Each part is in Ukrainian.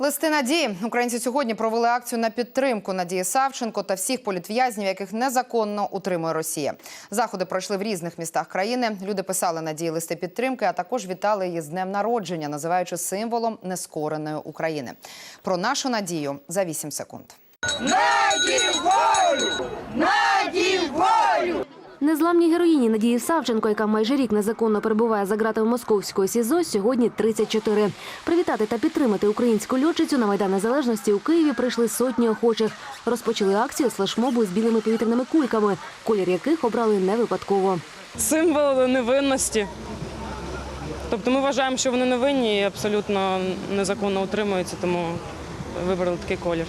Листи надії українці сьогодні провели акцію на підтримку Надії Савченко та всіх політв'язнів, яких незаконно утримує Росія. Заходи пройшли в різних містах країни. Люди писали Надії листи підтримки, а також вітали її з днем народження, називаючи символом нескореної України. Про нашу надію за 8 секунд. Незламній героїні Надії Савченко, яка майже рік незаконно перебуває за ґратами московського СІЗО, сьогодні 34. Привітати та підтримати українську льотчицю на Майдан Незалежності у Києві прийшли сотні охочих. Розпочали акцію з флешмобу з білими повітряними кульками, колір яких обрали не випадково. символ невинності. Тобто ми вважаємо, що вони невинні і абсолютно незаконно утримуються, тому вибрали такий колір.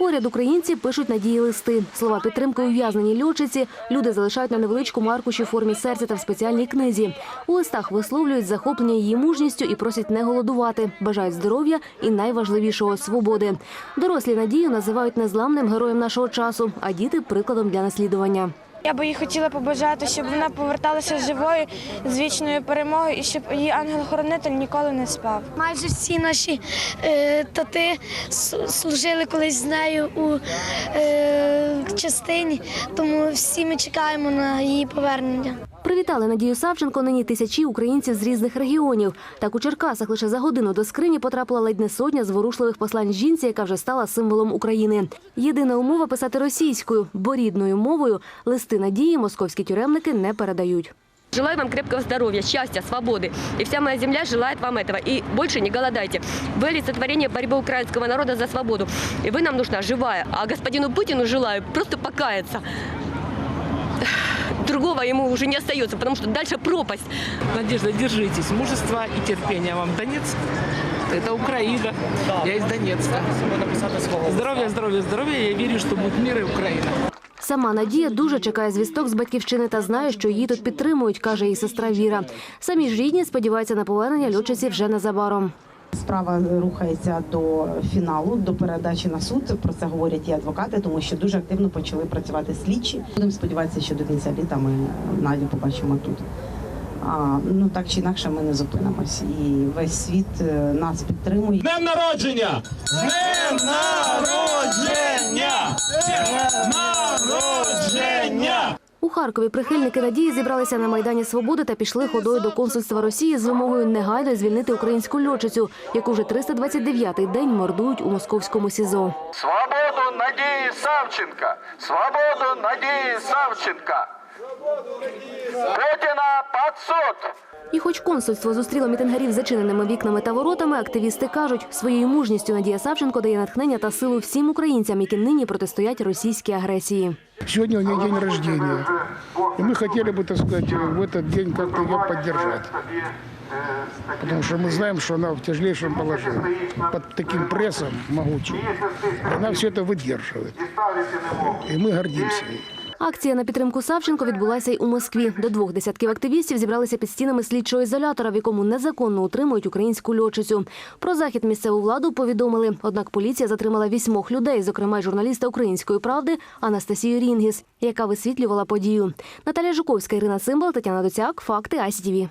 Поряд українці пишуть надії листи. Слова підтримки ув'язнені льотчиці люди залишають на невеличкому аркуші в формі серця та в спеціальній книзі. У листах висловлюють захоплення її мужністю і просять не голодувати, бажають здоров'я і найважливішого свободи. Дорослі надію називають незламним героєм нашого часу, а діти прикладом для наслідування. Я би їй хотіла побажати, щоб вона поверталася живою з вічною перемогою і щоб її ангел-хоронитель ніколи не спав. Майже всі наші е, тати служили колись з нею у е, частині, тому всі ми чекаємо на її повернення. Привітали Надію Савченко нині тисячі українців з різних регіонів. Так у Черкасах лише за годину до скрині потрапила ледь не сотня зворушливих послань жінці, яка вже стала символом України. Єдина умова писати російською, бо рідною мовою листи надії московські тюремники не передають. Желаю вам крепкого здоровья, счастья, свободы. И вся моя земля желает вам этого. И больше не голодайте. Вы олицетворение борьбы украинского народа за свободу. И вы нам нужна живая. А господину Путину желаю просто покаяться. Другого ему уже не остается, потому что дальше пропасть. Надежда, держитесь. Мужества и терпения вам. Донецк – это Украина. Я из Донецка. Здоровья, здоровья, здоровья. Я верю, что будет мир и Украина. Сама Надія дуже чекає звісток з батьківщини та знає, що її тут підтримують, каже її сестра Віра. Самі ж рідні сподіваються на повернення льотчиці вже незабаром. Справа рухається до фіналу, до передачі на суд. Про це говорять і адвокати, тому що дуже активно почали працювати слідчі. Будемо сподіватися, що до кінця літа ми Надю побачимо тут. А, ну так чи інакше, ми не зупинимось, і весь світ е, нас підтримує. Днем народження! Днем народження! Днем народження! Харкові прихильники Надії зібралися на Майдані Свободи та пішли ходою до консульства Росії з вимогою негайно звільнити українську льотчицю, яку вже 329-й день мордують у московському СІЗО. Свободу Надії Савченка! Свободу Надії Савченка! Путіна під суд! І хоч консульство зустріло мітингарів з зачиненими вікнами та воротами, активісти кажуть, своєю мужністю Надія Савченко дає натхнення та силу всім українцям, які нині протистоять російській агресії. Сегодня у нее день рождения. И мы хотели бы, так сказать, в этот день как-то ее поддержать. Потому что мы знаем, что она в тяжелейшем положении. Под таким прессом могучим. И Она все это выдерживает. И мы гордимся ей. Акція на підтримку Савченко відбулася й у Москві. До двох десятків активістів зібралися під стінами слідчого ізолятора, в якому незаконно утримують українську льотчицю. Про захід місцеву владу повідомили. Однак поліція затримала вісьмох людей, зокрема й журналіста української правди Анастасію Рінгіс, яка висвітлювала подію. Наталя Жуковська, Ірина Симбал, Тетяна Доцяк. Факти АСІТІВІ.